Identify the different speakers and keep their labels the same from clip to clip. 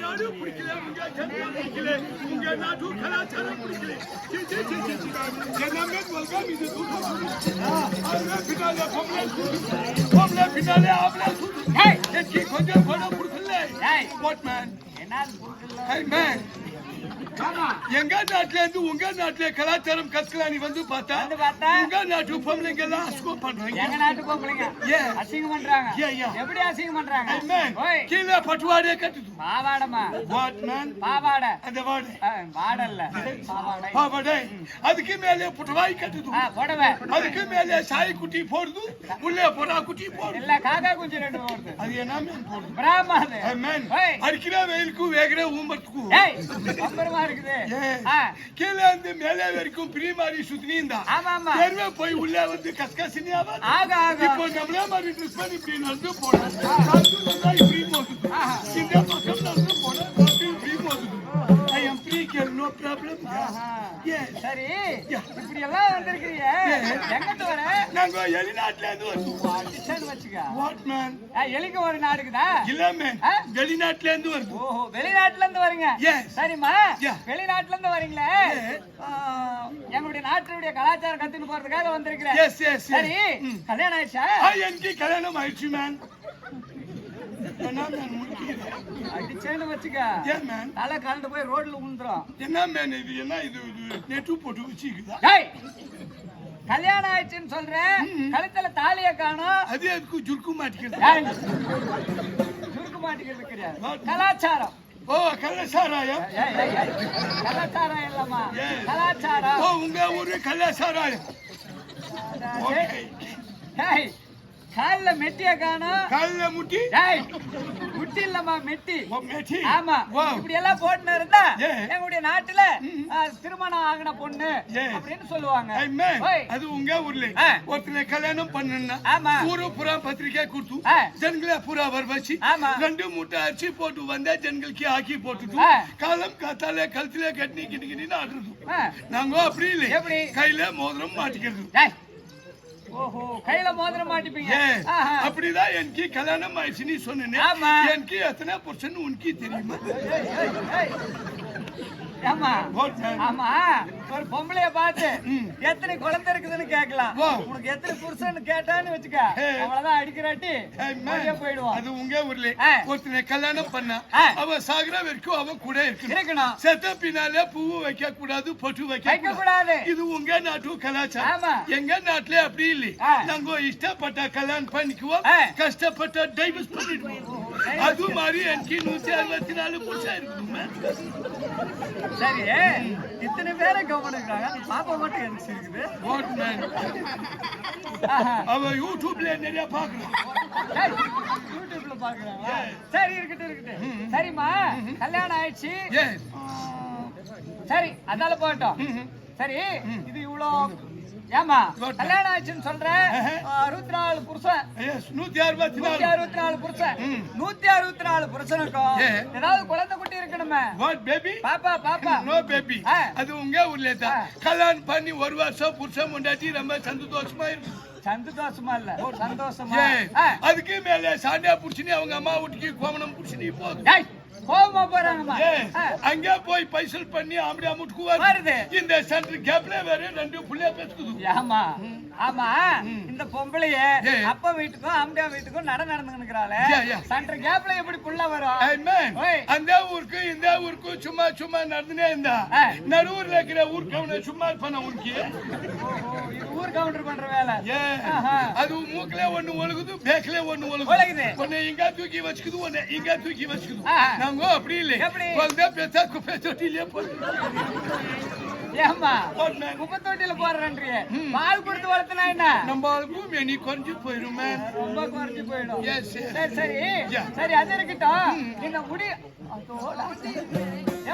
Speaker 1: நாடு பிடிக்கல உங்க ஜனங்க பிடிக்கல உங்க நாட்டு கலாச்சாரம் பிடிக்கல. ஜனமே welcome இது பின்னாலே பொம்பளை பின்னாலே ஆம்பளை. எனக்கு கொஞ்சம் பணம் கொடுக்கல. வாட் மேன்
Speaker 2: என்னது புரியல?
Speaker 1: Hey man. எங்க நாட்டுல இருந்து உங்க நாட்டுல கலாச்சாரம் கத்துக்கலாம் நீ வந்து பார்த்தா? உங்க நாட்டு பொம்பளைங்க எல்லாம் அசுகம் பண்றாங்க.
Speaker 2: எங்க நாட்டு பொம்பளைங்க? அசிங்கம் பண்றாங்க? எப்படி அசிங்கம் பண்றாங்க?
Speaker 1: கீழே பட்டுவாடியே கட்டுது.
Speaker 2: பாவாடமா
Speaker 1: வாட் மேன்
Speaker 2: பாவாடை.
Speaker 1: அந்த வாடு.
Speaker 2: வாடல்ல. பாவாடை.
Speaker 1: பாவாடை. அதுக்கு மேலே புடவாய் கட்டுது.
Speaker 2: புடவை.
Speaker 1: அதுக்கு மேலே சாய் குட்டி போடுது. உள்ளே புறா குட்டி போடுது.
Speaker 2: இல்ல காக்கா குஞ்சு ரெண்டு வருது
Speaker 1: அது என்ன மேன் போடுது?
Speaker 2: பிராம அது
Speaker 1: Hey, man,
Speaker 2: ஓய்.
Speaker 1: அடிக்கிற வெயிலுக்கும் வேகிற ஊம்பத்துக்கும்
Speaker 2: ஏய் அப்புறமா இருக்குது.
Speaker 1: கீழே இருந்து மேலே வரைக்கும் பிரி மாதிரி சுத்தினி
Speaker 2: ஆமா ஆமா.
Speaker 1: தெருவே போய் உள்ளே வந்து கசகசினி ஆவாது
Speaker 2: ஆக ஆக.
Speaker 1: இப்போ நம்மளே மாதிரி ட்ரெஸ் பண்ணி இப்படி நடந்து போனோம் இப்படி போகுது
Speaker 2: ஆஹா.
Speaker 1: இந்த பக்கம் நடந்து போனோம் ப்ராப்ளம்
Speaker 2: சரி. இப்படி எல்லாம் வந்திருக்கிறீங்க. எங்கிட்டு வர?
Speaker 1: நாங்க வெளிநாட்டுல இருந்து வருவோம்
Speaker 2: வச்சுக்க.
Speaker 1: வாட் மேன்
Speaker 2: எலிக்கு ஒரு நாடுக்குதா?
Speaker 1: இல்ல மேன்? வெளிநாட்டுல இருந்து வருது.
Speaker 2: ஓஹோ வெளிநாட்டுல இருந்து வரீங்க. சரிம்மா. வெளிநாட்டுல இருந்து வரீங்களே? எங்களுடைய நாட்டினுடைய கலாச்சாரம் கத்துன்னு போறதுக்காக வந்திருக்கிறேன்.
Speaker 1: எஸ் எஸ்
Speaker 2: சரி. கல்யாணம் ஆயிடுச்சா?
Speaker 1: எனக்கு கல்யாணம் ஆயிடுச்சு மேன்
Speaker 2: அடிச்சேன்னு வச்சுக்க. தலை கலந்து போய் ரோட்ல விழுந்துரும்
Speaker 1: என்ன மேன் இது? என்ன இது? இது நெட்டு போட்டு வச்சுக்குதா?
Speaker 2: கல்யாணம் ஆயிடுச்சுன்னு சொல்றேன் கழுத்துல தாலிய காணும்.
Speaker 1: அது அதுக்கு ஜுருக்கு மாட்டிக்கிறது?
Speaker 2: டேய், சுருக்கு மாட்டிக்கிறது கிடையாது. கலாச்சாரம்.
Speaker 1: ஓ கலாச்சாராயம்.
Speaker 2: கலாச்சாரம் இல்லம்மா. கலாச்சாரம்.
Speaker 1: ஓ உங்க ஊரு கலாச்சாராயம்
Speaker 2: கால்ல மெட்டிய காணும்
Speaker 1: காலில் முட்டி
Speaker 2: டேய் முட்டி இல்லம்மா மெட்டி
Speaker 1: மேட்டி
Speaker 2: ஆமா இப்படி எல்லாம் போட்டுன்னு இருந்தா. எங்களுடைய நாட்டுல திருமணம் ஆகின பொண்ணு. அப்படின்னு சொல்லுவாங்க.
Speaker 1: அது உங்க ஊர்ல. ஒருத்தனை கல்யாணம் பண்ணனா
Speaker 2: ஆமா.
Speaker 1: ஊரு புறா பத்திரிக்கை கொடுத்து. ஜனங்கள புறா வர வச்சு
Speaker 2: ஆமா.
Speaker 1: ரெண்டு மூட்டை அரிசி போட்டு வந்தா ஜனங்களுக்கு ஆக்கி போட்டுட்டு. காலம் காத்தால கழுத்துல கட்டினி கிட்டி கிட்டின்னு ஆடுறது. நாங்க அப்படி இல்லை
Speaker 2: எப்படி?
Speaker 1: கையில மோதிரம் மாட்டிக்கிறது
Speaker 2: கையில மோதிரம் மாட்டிப்பீங்க.
Speaker 1: அப்படிதான் எனக்கு கல்யாணம் ஆயிடுச்சுன்னு சொன்னேன்
Speaker 2: ஆமா.
Speaker 1: எனக்கு எத்தனை புருஷன் உனக்கு தெரியுமா.
Speaker 2: ஆமா? ஆமா ஒரு பொம்பளைய பார்த்து. எத்தனை குழந்தை இருக்குதுன்னு கேட்கலாம். உனக்கு எத்தனை புருஷன் கேட்டான்னு வச்சுக்க. அவ்வளவுதான் அடிக்கிறாட்டி போயிடுவான்
Speaker 1: அது உங்க ஊர்ல. ஒருத்தனை கல்யாணம் பண்ணா. அவ சாகுற வரைக்கும் அவ கூட இருக்கணும் செத்த பின்னாலே பூவு வைக்க கூடாது பொட்டு வைக்க
Speaker 2: கூடாது
Speaker 1: இது உங்க நாட்டு கலாச்சாரம். எங்க நாட்டுல அப்படி இல்லை. நாங்க இஷ்டப்பட்ட கல்யாணம் பண்ணிக்குவோம். கஷ்டப்பட்ட டைவர்ஸ் பண்ணிடுவோம் அது மாதிரி எனக்கு நூத்தி அறுபத்தி நாலு புருஷன் இருக்குமே
Speaker 2: சரி இத்தனை பேரை கவனிக்கிறாங்க. பாப்பா மட்டும் எனக்கு இருக்குது.
Speaker 1: What man. அவ யூடியூப்ல நிறைய பாக்குறான்
Speaker 2: யூடியூப்ல பாக்குறாங்களா சரி இருக்கட்டும் இருக்கட்டும். சரிம்மா கல்யாணம் ஆயிடுச்சு. சரி அதால போகட்டும். சரி இது இவ்வளோ ஏமா? கல்யாணம் ஆயிடுச்சுன்னு சொல்றேன் அறுபத்தி நாலு புருஷன்.
Speaker 1: நூத்தி அறுபத்தி நாலு
Speaker 2: அறுபத்தி நாலு புருஷன். நூத்தி அறுபத்தி நாலு புருஷனுக்கும். ஏதாவது குழந்தை குட்டி இருக்கணுமே.
Speaker 1: வாட் பேபி
Speaker 2: பாப்பா பாப்பா.
Speaker 1: No baby. அது உங்க ஊர்ல தான். கல்யாணம் பண்ணி ஒரு வருஷம் புருஷன் முண்டாட்டி ரொம்ப சந்தோஷமா இருக்கு.
Speaker 2: சந்தோஷமா இல்ல சந்தோஷமா.
Speaker 1: அதுக்கு மேல சாண்டியா புடிச்சுனி அவங்க அம்மா வீட்டுக்கு கோமணம் புடிச்சுனி போகுது.
Speaker 2: போறாங்கம்மா? ஆ.
Speaker 1: அங்க போய் பைசல் பண்ணி ஆம்படியா முட்டுக்கு வருது
Speaker 2: வருது.
Speaker 1: இந்த சென்டர் கேப்ல வேற ரெண்டு புள்ளைய பேசுக்குது
Speaker 2: ஆமா ஆமா இந்த பொம்பளைய. அப்பா வீட்டுக்கும் அம்மா வீட்டுக்கும் நட நடந்துக்கிறாள. சென்டர் கேப்ல எப்படி புள்ள வரும்.
Speaker 1: அந்த ஊருக்கு இந்த ஊருக்கு சும்மா சும்மா நடந்துனே இருந்தா
Speaker 2: ஆ.
Speaker 1: நடுவுர்ல இருக்கிற ஊருக்கு அவனை சும்மா
Speaker 2: ஓஹோ, இது ஊர் கவுண்டர் பண்ற வேலை.
Speaker 1: அது மூக்குல ஒண்ணு ஒழுகுது பேக்ல ஒண்ணு ஒழுகுது. ஒண்ணு இங்க தூக்கி வச்சுக்குது ஒண்ணு இங்க தூக்கி வச்சுக்குது. நாங்க அப்படி இல்லை? குழந்தை பெத்தா குப்பை தொட்டிலே போட்டு man?
Speaker 2: குப்பை தொட்டியில போடுறேன்றிய. பால் கொடுத்து வளர்த்தனா என்ன?
Speaker 1: நம்ம பூமி நீ குறைஞ்சு போயிருமே
Speaker 2: ரொம்ப குறைஞ்சு போயிடும். சரி சரி. சரி அது இருக்கட்டும். இந்த முடி.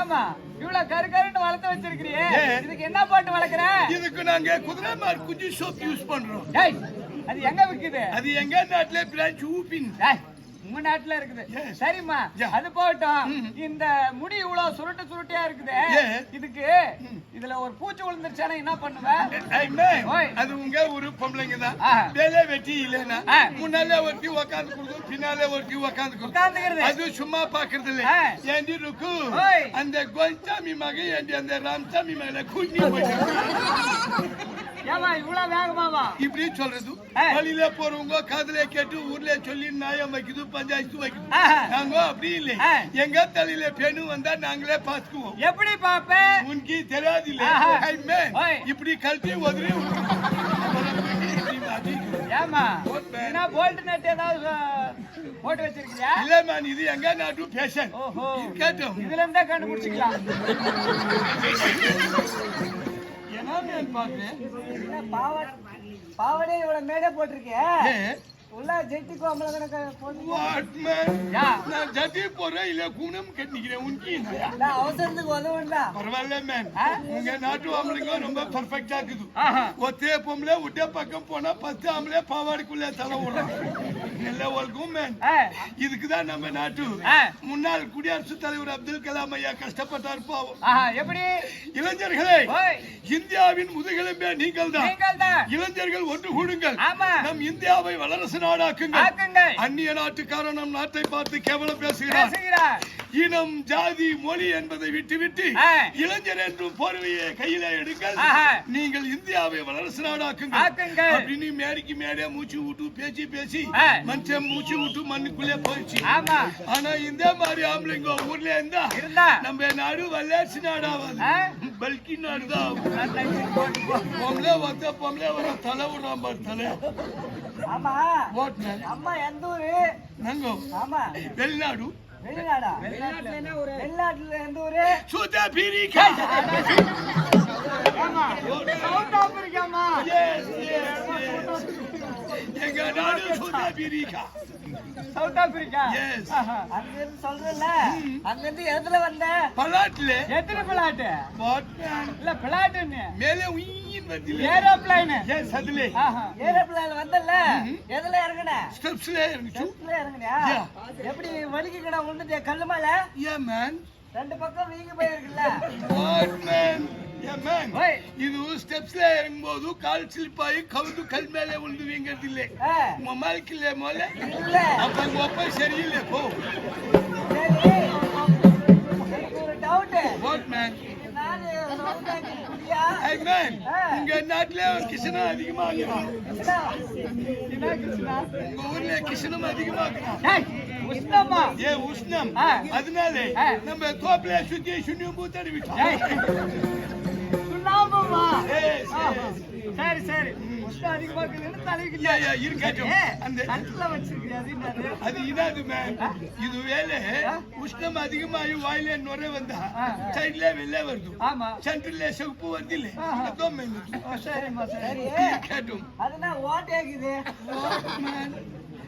Speaker 2: ஏம்மா இவ்வளவு கரு கருன்னு வளர்த்து வச்சிருக்கிறியே. இதுக்கு என்ன போட்டு வளர்க்குற?
Speaker 1: இதுக்கு நாங்க குதிரை மார் குஞ்சு சோப் யூஸ் பண்றோம்.
Speaker 2: அது எங்க விக்குது?
Speaker 1: அது எங்க நாட்டுல பிரான்ச் ஊப்பின்
Speaker 2: உங்க நாட்டுல இருக்குது. சரிம்மா. அது போகட்டும். இந்த முடி இவ்வளவு சுருட்டு சுருட்டியா இருக்குது. இதுக்கு இதுல ஒரு பூச்சி விழுந்துருச்சானா என்ன பண்ணுவேன்.
Speaker 1: அது உங்க ஒரு பொம்பளைங்க தான். வேலை வெட்டி இல்லைன்னா. முன்னாலே ஒருத்தி உக்காந்து கொடுக்கும் பின்னாலே ஒருத்தி உக்காந்து கொடுக்கும்
Speaker 2: உட்கார்ந்துக்கிறது
Speaker 1: அது சும்மா பாக்குறது இல்ல. ஏண்டி ருக்கு. அந்த கோஞ்சாமி மக ஏண்டி அந்த ராமசாமி மகளை குஞ்சி போயிட்டு
Speaker 2: ஏமா இவ்வளவு வேகமாவா
Speaker 1: இப்படி சொல்றது. வழியில போறவங்க காதுல கேட்டு ஊர்ல சொல்லி நியாயம் வைக்குது பஞ்சாயத்து வைக்குது. நாங்க அப்படி இல்லை. எங்க தலையில பெணு வந்தா நாங்களே பாத்துக்குவோம்
Speaker 2: எப்படி பாப்ப?
Speaker 1: உனக்கு தெரியாது இல்ல. இப்படி கழட்டி உதறி
Speaker 2: ஏமா? என்ன போல்ட் நட் ஏதாவது போட்டு
Speaker 1: இல்ல இது எங்க நாட்டு பேஷன்
Speaker 2: ஓஹோ.
Speaker 1: கேட்டோம்.
Speaker 2: இதுல இருந்தா கண்டுபிடிச்சிக்கலாம்.
Speaker 1: என்ன
Speaker 2: பாவடே இவ்வளவு மேடை போட்டிருக்கே
Speaker 1: ஏ
Speaker 2: உள்ள ஜெட்டி யா.
Speaker 1: நான் ஜட்டி போறேன் இல்ல குணம் கட்டிக்கிறேன் உனக்கு?
Speaker 2: நான் அவசரத்துக்கு உதவுண்டா
Speaker 1: பரவாயில்ல மேன்? உங்க நாட்டு ஆம்பளைங்க ரொம்ப பர்ஃபெக்டா இருக்குது. ஒத்தே பொம்பளை விட்டே பக்கம் போனா பத்து ஆம்பளை பாவாடிக்குள்ள தலை விடுறோம் நல்ல ஒழுக்கும் மேன்
Speaker 2: ஆ,
Speaker 1: இதுக்குதான் நம்ம நாட்டு. முன்னாள் குடியரசுத் தலைவர் அப்துல் கலாம் ஐயா கஷ்டப்பட்டார் பாவம்.
Speaker 2: எப்படி?
Speaker 1: இளைஞர்களே இந்தியாவின் முதுகெலும்பே நீங்கள் தான் இளைஞர்கள் ஒன்று கூடுங்கள். நம் இந்தியாவை வல்லரசு நாடாக்குங்கள். அந்நிய நாட்டுக்காரன் நம் நாட்டை பார்த்து கேவலம் பேசுகிறார் இனம் ஜாதி மொழி என்பதை விட்டுவிட்டு. இளைஞர் என்றும் போர்வையை கையில எடுங்கள். நீங்கள் இந்தியாவை நாடாக்குங்கள்
Speaker 2: ஆக்குங்கள்.
Speaker 1: அப்படின்னு மேடைக்கு மேடை மூச்சு விட்டு பேசி பேசி. மனுஷன் மூச்சு விட்டு மண்ணுக்குள்ளே போயிடுச்சு ஆனா இந்த மாதிரி ஆம்பளைங்க ஊர்ல இருந்தா நம்ம நாடு வல்லரசு நாடாவது? பல்கி நாடு தான் ஆகும்.
Speaker 2: நான் தண்ணி போட்டு போ.
Speaker 1: பொம்பளை வந்த பொம்பளை வர தலை விடுறான் பாரு தலை
Speaker 2: ஆமா அம்மா எந்த ஊரு
Speaker 1: நாங்க
Speaker 2: ஆமா
Speaker 1: வெளிநாடு
Speaker 2: வெளிநாடா? வெளிநாட்டுல என்ன ஊரு? வெளிநாட்டுல எந்த ஊரு? ஆமா. சவுத் ஆப்பிரிக்காமா.
Speaker 1: எங்க நாடு
Speaker 2: சவுத் ஆப்பிரிக்கா. ஆஹா. அங்க இருந்து சொல்றல அங்க இருந்து எதுல வந்த? எத்தனை பிளாட்டு
Speaker 1: வாட்மேன்
Speaker 2: இல்ல பிளாட்டுன்னு
Speaker 1: மேலே உயிர் வருதுல.
Speaker 2: ஏரோப்ளைன்.
Speaker 1: எஸ் அதுல.
Speaker 2: எதுல இறங்குன?
Speaker 1: ஸ்டெப்ஸ்ல இருந்துச்சு
Speaker 2: ஸ்டெப்ஸ்ல இறங்குனியா?
Speaker 1: Yeah.
Speaker 2: எப்படி வலிக்கு கடை விழுந்துட்டியா கல்லு மேல?
Speaker 1: ஏ மேன்
Speaker 2: ரெண்டு பக்கம் வீங்கி போயிருக்குல்ல.
Speaker 1: இது ஸ்டெப்ஸ்ல இறங்கும்போது கால் ஸ்லிப் ஆகி கவுந்து கல் மேலே விழுந்து வீங்கிறது இல்லை உங்க மாலிக்கில்ல மோல
Speaker 2: இல்ல.
Speaker 1: அப்ப உங்க அப்பா சரியில்லை. போ. உங்க நாட்டுல கிருஷ்ணா அதிகமா உங்க ஊர்ல கிருஷ்ணம் அதிகமா
Speaker 2: உஷ்ணமா?
Speaker 1: ஏ உஷ்ணம். அதனால. நம்ம தோப்புல சுத்தி சுண்ணியும் பூத்தடி விட்டோம்
Speaker 2: சரி சரி உஷ்ணம் அதிகமா இருக்குதுன்னு தலைக்கு
Speaker 1: Yeah, yeah, இருக்கட்டும். அந்த
Speaker 2: கட்டில வச்சிருக்கியா அது என்னது
Speaker 1: அது இதாது மேன் இது வேலை உஷ்ணம் அதிகமாகி வாயில நுரை வந்தா
Speaker 2: ஆ.
Speaker 1: சைட்ல வெளில வருது
Speaker 2: ஆமா
Speaker 1: சென்டர்ல செவப்பு வருது இல்ல
Speaker 2: ஆஹா.
Speaker 1: அதான் மேன் இது.
Speaker 2: ஓ, சரிம்மா சரி
Speaker 1: இருக்கட்டும்
Speaker 2: அதுனா ஓட்டேக்குது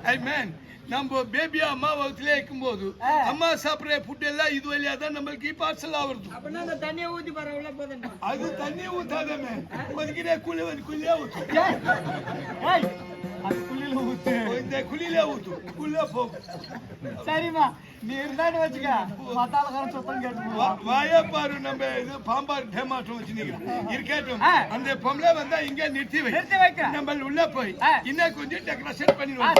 Speaker 1: ஐ மேன் நம்ம பேபி அம்மா வகுத்துல இருக்கும்போது
Speaker 2: ஆ.
Speaker 1: அம்மா சாப்பிடுற ஃபுட் எல்லாம் இது வழியா தான் நம்மளுக்கு பார்சல் ஆகுது
Speaker 2: தண்ணியை ஊத்தி பாரு உள்ள போதும்.
Speaker 1: அது தண்ணி ஊத்தாத மேன் ஒதுக்கிற குழி வந்து குழியா ஊத்து. குழியில ஊத்து. குள்ள போகும்
Speaker 2: சரிம்மா. நீ இருந்தான்னு வச்சுக்க மத்தாலக்காரன் சுத்தம் கேட்டு
Speaker 1: வா- வாயை பாரு நம்ம இது பாம்பார் டேமாட்டம் வச்சுருக்கோம் இருக்கட்டும். அந்த பொம்பளை வந்தா இங்க நிறுத்தி வை
Speaker 2: நிறுத்தி வைக்கிறேன்
Speaker 1: நம்ம உள்ள போய். இன்னும் கொஞ்சம் டெக்கரேஷன் பண்ணிடுவோம்